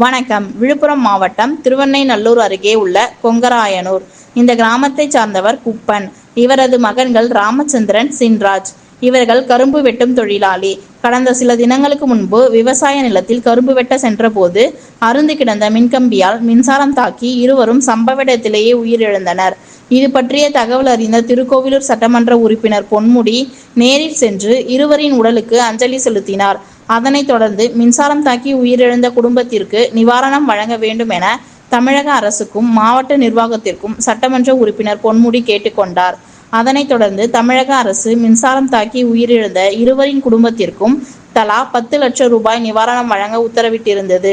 வணக்கம். விழுப்புரம் மாவட்டம் திருவெண்ணைநல்லூர் அருகே உள்ள கொங்கராயனூர். இந்த கிராமத்தை சார்ந்தவர் குப்பன். இவரது மகன்கள் ராமச்சந்திரன் சின்ராஜ். இவர்கள் கரும்பு வெட்டும் தொழிலாளி. கடந்த சில தினங்களுக்கு முன்பு விவசாய நிலத்தில் கரும்பு வெட்ட சென்றபோது அருந்து கிடந்த மின்கம்பியால் மின்சாரம் தாக்கி இருவரும் சம்பவ இடத்திலேயே உயிரிழந்தனர். இது பற்றிய தகவல் அறிந்த திருக்கோவிலூர் சட்டமன்ற உறுப்பினர் பொன்முடி நேரில் சென்று இருவரின் உடலுக்கு அஞ்சலி செலுத்தினார். அதனைத் தொடர்ந்து மின்சாரம் தாக்கி உயிரிழந்த குடும்பத்திற்கு நிவாரணம் வழங்க வேண்டும் என தமிழக அரசுக்கும் மாவட்ட நிர்வாகத்திற்கும் சட்டமன்ற உறுப்பினர் பொன்முடி கேட்டுக்கொண்டார் அதனைத் தொடர்ந்து தமிழக அரசு மின்சாரம் தாக்கி உயிரிழந்த இருவரின் குடும்பத்திற்கும் தலா பத்து லட்சம் ரூபாய் நிவாரணம் வழங்க உத்தரவிட்டிருந்தது.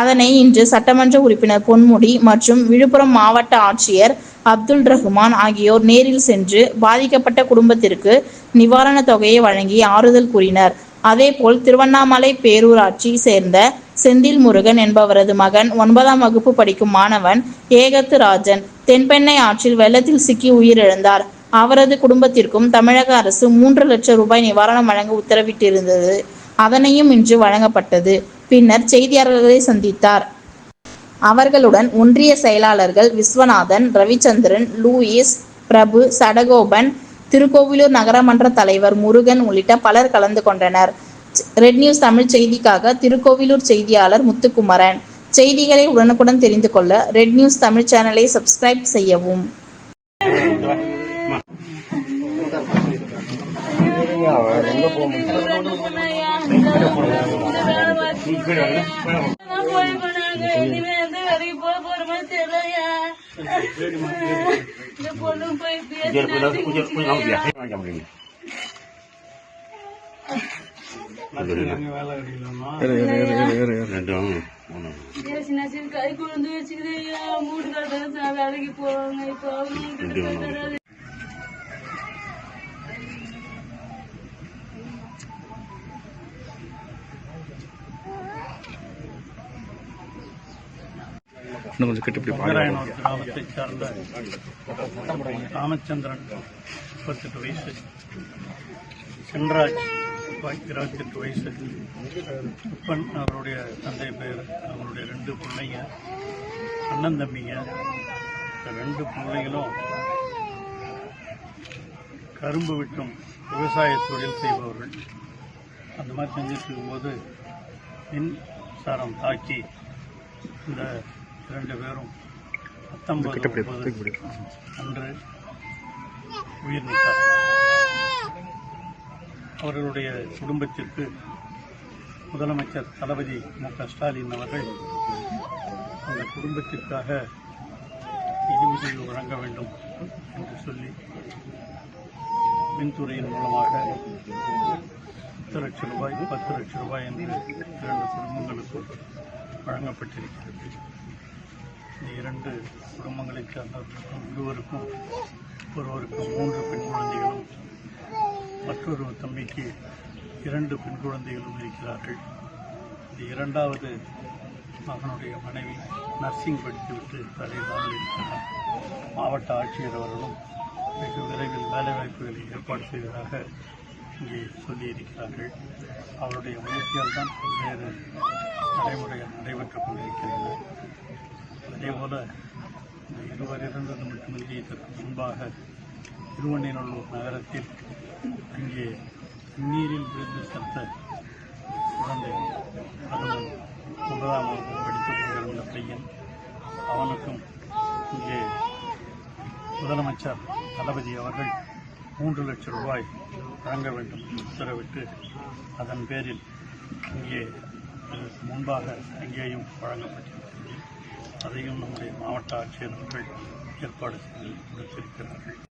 அதனை இன்று சட்டமன்ற உறுப்பினர் பொன்முடி மற்றும் விழுப்புரம் மாவட்ட ஆட்சியர் அப்துல் ரஹ்மான் ஆகியோர் நேரில் சென்று பாதிக்கப்பட்ட குடும்பத்திற்கு நிவாரணத் தொகையை வழங்கி ஆறுதல் கூறினர். அதேபோல் திருவண்ணாமலை பேரூராட்சி சேர்ந்த செந்தில் முருகன் என்பவரது மகன் ஒன்பதாம் வகுப்பு படிக்கும் மாணவன் ஏகத்து ராஜன் தென்பெண்ணை ஆற்றில் வெள்ளத்தில் சிக்கி உயிரிழந்தார். அவரது குடும்பத்திற்கும் தமிழக அரசு மூன்று லட்சம் ரூபாய் நிவாரணம் வழங்க உத்தரவிட்டிருந்தது. அதனையும் இன்று வழங்கப்பட்டது. பின்னர் செய்தியாளர்களை சந்தித்தார். அவர்களுடன் ஒன்றிய செயலாளர்கள் விஸ்வநாதன் ரவிச்சந்திரன் லூயிஸ் பிரபு சடகோபன் திருக்கோவிலூர் நகரமன்ற தலைவர் முருகன் உள்ளிட்ட பலர் கலந்து கொண்டனர் ரெட் நியூஸ் தமிழ் செய்திக்காக திருக்கோவிலூர் செய்தியாளர் முத்துக்குமரன் செய்திகளை உடனுக்குடன் தெரிந்து கொள்ள ரெட் நியூஸ் தமிழ் சேனலை சப்ஸ்கிரைப் செய்யவும் அவன் எங்க வாங்க முடியும் கை குழந்தை வச்சுக்கிது மூடு கட்டுறது வேலைக்கு போவாங்க இப்போ இன்னும் கொஞ்சம் கட்டிப்பிடி கொங்கராயனூர் கிராமத்தைச் சார்ந்த ராமச்சந்திரன் முப்பத்தெட்டு வயசு. சென்ராஜ் இருபத்தெட்டு வயசு. உப்பன் அவருடைய தந்தை பெயர் அவருடைய ரெண்டு பிள்ளைங்க அண்ணன் தம்பிங்க. இந்த ரெண்டு பிள்ளைகளும் கரும்பு விட்டும் விவசாய தொழில் செய்பவர்கள். அந்த மாதிரி செஞ்சுட்டு இருக்கும்போது மின்சாரம் தாக்கி இந்த இரண்டு பேரும் பத்தொன்பது அன்று உயிர் அவர்களுடைய குடும்பத்திற்கு முதலமைச்சர் தளபதி மு க ஸ்டாலின் அவர்கள் அந்த குடும்பத்திற்காக நிதி உதவி வழங்க வேண்டும் என்று சொல்லி மின்துறையின் மூலமாக பத்து லட்சம் ரூபாய் பத்து லட்சம் ரூபாய் என்று இரண்டு குடும்பங்களுக்கு வழங்கப்பட்டிருக்கிறது. இரண்டு குடும்பங்களைச் சார்ந்தவர்களுக்கும் இருவருக்கும் ஒருவருக்கு மூன்று பெண் குழந்தைகளும் மற்றொரு தம்பிக்கு இரண்டு பெண் குழந்தைகளும் இருக்கிறார்கள். இந்த இரண்டாவது மகனுடைய மனைவி நர்சிங் படித்துவிட்டு தலைவாரில் இருக்கிறார். மாவட்ட ஆட்சியர் அவர்களும் வெகு விரைவில் வேலைவாய்ப்புகளை ஏற்பாடு செய்வதாக இங்கே சொல்லியிருக்கிறார்கள். அவருடைய முயற்சியால் தான் பல்வேறு நடைமுறைகள் நடைபெற்றுக் கொண்டிருக்கின்றன. அதேபோல இந்த இருவர் இருந்தது மட்டுமின்றி இதற்கு முன்பாக திருவண்ணைநல்லூர் நகரத்தில் அங்கே நீரில் விழுந்து செத்த குழந்தை அதுவும் ஒன்பதாம் வகுப்பு படித்துக் கொண்டிருந்த பையன் அவனுக்கும் இங்கே முதலமைச்சர் தளபதி அவர்கள் மூன்று லட்சம் ரூபாய் வழங்க வேண்டும் என்று உத்தரவிட்டு அதன் பேரில் இங்கே முன்பாக அங்கேயும் வழங்கப்பட்டது. அதையும் நம்முடைய மாவட்ட ஆட்சியர்கள் ஏற்பாடு செய்து கொடுத்திருக்கிறார்கள்